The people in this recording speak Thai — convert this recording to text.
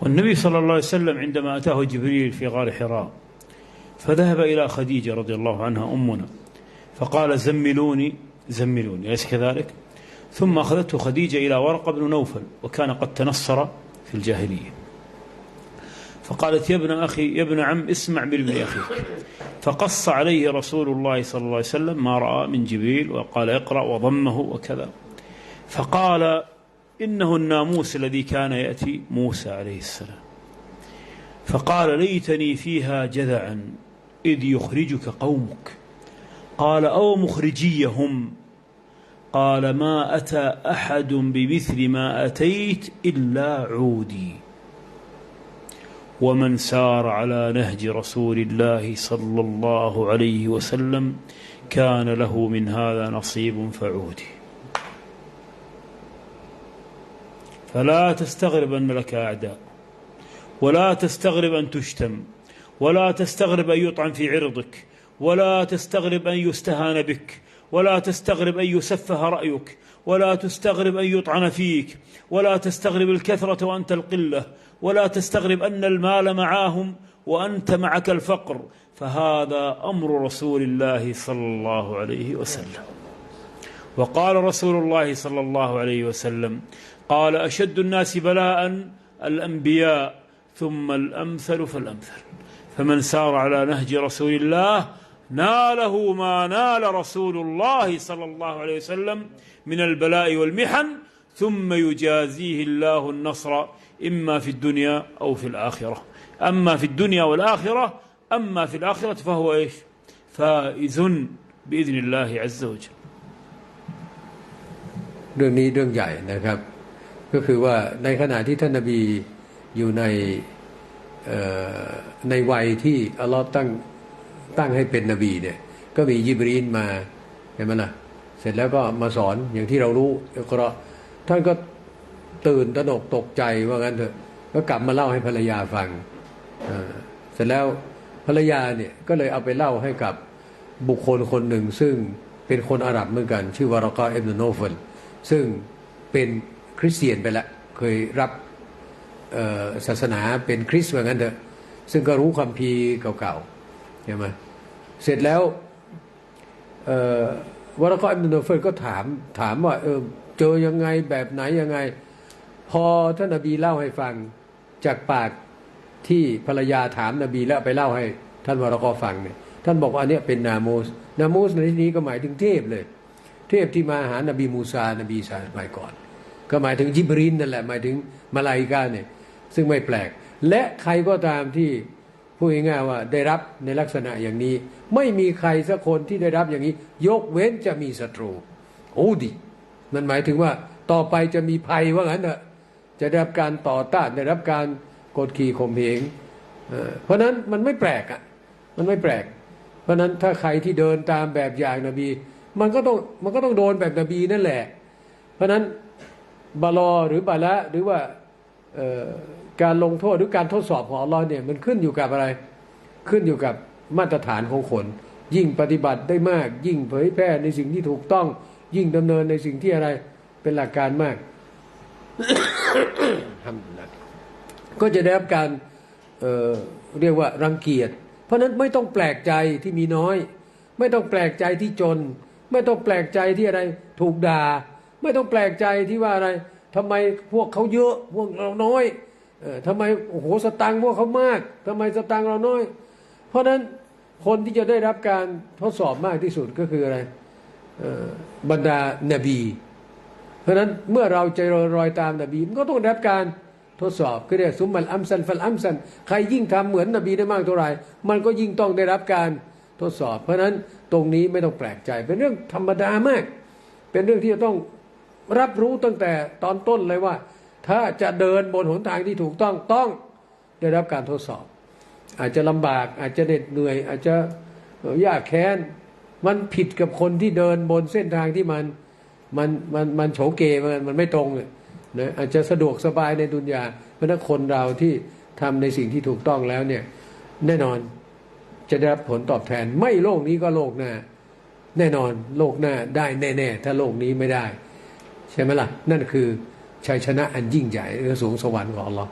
والنبي صلى الله عليه وسلم عندما أتاه جبريل في غار حراء فذهب إلى خديجة رضي الله عنها أمنا فقال زملوني زملوني أليس كذلك؟ ثم أخذته خديجة إلى ورقة بن نوفل وكان قد تنصر في الجاهلية. فقالت يا ابن أخي يا ابن عم اسمع من ابن أخيك. فقص عليه رسول الله صلى الله عليه وسلم ما رأى من جبريل وقال اقرأ وضمه وكذا. فقال إنه الناموس الذي كان يأتي موسى عليه السلام. فقال ليتني فيها جذعا إذ يخرجك قومك. قال أو مخرجيهم؟ قال ما أتى أحد بمثل ما أتيت إلا عودي. ومن سار على نهج رسول الله صلى الله عليه وسلم كان له من هذا نصيب فعودي. فلا تستغرب أن لك أعداء ولا تستغرب أن تشتم ولا تستغرب أن يطعن في عرضك ولا تستغرب أن يستهان بك ولا تستغرب أن يسفه رأيك ولا تستغرب أن يطعن فيك ولا تستغرب الكثرة وأنت القلة ولا تستغرب أن المال معاهم وأنت معك الفقر فهذا أمر رسول الله صلى الله عليه وسلم. وقال رسول الله صلى الله عليه وسلم قال أشد الناس بلاء الأنبياء ثم الأمثل فالأمثل. فمن سار على نهج رسول الله ناله ما نال رسول الله صلى الله عليه وسلم من البلاء والمحن ثم يجازيه الله النصر إما في الدنيا أو في الآخرة. أما في الدنيا والآخرة أما في الآخرة فهو إيش؟ فائز بإذن الله عز وجل. เรื่องนี้เรื่องใหญ่นะครับ ก็คือว่าในขณะที่ท่านนบีอยู่ในในวัยที่อัลลอฮ์ตั้งตั้งให้เป็นนบีเนี่ยก็มียิบรีนมาเห็นไหมล่ะเสร็จแล้วก็มาสอนอย่างที่เรารู้กุรานท่านก็ตื่นตระหนกตกใจว่างั้นเถอะก็กลับมาเล่าให้ภรรยาฟังเสร็จแล้วภรรยาเนี่ยก็เลยเอาไปเล่าให้กับบุคคลคนหนึ่ง ซึ่งเป็นคนอาหรับเหมือนกัน ชื่อวารากาเอบนโนเฟล ซึ่งเป็นคริสเตียนไปล้วเคยรับศาสนาเป็นคริสต์ว่างั้นเถอะซึ่งก็รู้ความพีร์เก่าๆใช่ไหมเสร็จแล้ววรกาเอบนโนเฟลก็ถามถามว่าเออเจอยังไงแบบไหนยังไง พอท่านนบีเล่าให้ฟังจากปากที่ภรรยาถามนบีแล้วไปเล่าให้ท่านวรกอฟังเนี่ยท่านบอกว่าอันนี้เป็นนาโมสนาโมสในที่นี้ก็หมายถึงเทพเลย เทพที่มาหานบีมูซานบีสาสมัยก่อน ก็หมายถึงจิบรินนั่นแหละหมายถึงมาลาอิกาเนี่ยซึ่งไม่แปลก และใครก็ตามที่พูดง่ายๆว่าได้รับในลักษณะอย่างนี้ ไม่มีใครสักคนที่ได้รับอย่างนี้ ยกเว้นจะมีศัตรูโอ้ดิมันหมายถึงว่าต่อไปจะมีภัยว่างั้นเถอะจะได้รับการต่อต้านได้รับการกดขี่ข่มเหงเพราะนั้นมันไม่แปลกอะมันไม่แปลก เพราะฉะนั้นถ้าใครที่เดินตามแบบอย่างนบี มันก็ต้องมันก็ต้องโดนแบบนบีนั่นแหละ เพราะนั้นบาลอหรือบาละหรือว่าการลงโทษหรือการทดสอบของอัลลอฮ์เนี่ยมันขึ้นอยู่กับอะไร ขึ้นอยู่กับมาตรฐานของคน ยิ่งปฏิบัติได้มาก ยิ่งเผยแพร่ในสิ่งที่ถูกต้อง ยิ่งดำเนินในสิ่งที่อะไรเป็นหลักการมากทำนะก็จะได้รับการเเรียกว่ารังเกียจ เพราะนั้นไม่ต้องแปลกใจที่มีน้อย ไม่ต้องแปลกใจที่จน ไม่ต้องแปลกใจที่อะไรถูกด่า ไม่ต้องแปลกใจที่ว่าอะไรทำไมพวกเขาเยอะพวกเราน้อยเออทำไมโอ้โหสตังค์พวกเขามากทำไมสตังค์เราน้อย เพราะฉะนั้นคนที่จะได้รับการทดสอบมากที่สุดก็คืออะไรบรรดานบี เพราะฉะนั้นเมื่อเราใจรอยตามนบีมันก็ต้องได้รับการทดสอบก็เรียกสุมมัลอัมซันฟัลอัมซันใครยิ่งทำเหมือนนบีได้มากเท่าไหร่มันก็ยิ่งต้องได้รับการ ทดสอบ เพราะนั้นตรงนี้ไม่ต้องแปลกใจ เป็นเรื่องธรรมดามาก เป็นเรื่องที่จะต้องรับรู้ตั้งแต่ตอนต้นเลยว่า ถ้าจะเดินบนหนทางที่ถูกต้องต้องได้รับการทดสอบ อาจจะลำบากอาจจะเหน็ดเหนื่อย อาจจะยากแค้น มันผิดกับคนที่เดินบนเส้นทางที่มันมันมันมันโฉเกมันมันไม่ตรงเลยนะอาจจะสะดวกสบายในดุนยาเพราะฉะนั้นคนเราที่ทำในสิ่งที่ถูกต้องแล้วเนี่ยแน่นอน จะได้รับผลตอบแทนไม่โลกนี้ก็โลกหน้า แน่นอนโลกหน้าได้แน่ๆ ถ้าโลกนี้ไม่ได้ ใช่ไหมล่ะ นั่นคือชัยชนะอันยิ่งใหญ่หรือสูงสวรรค์ของเรา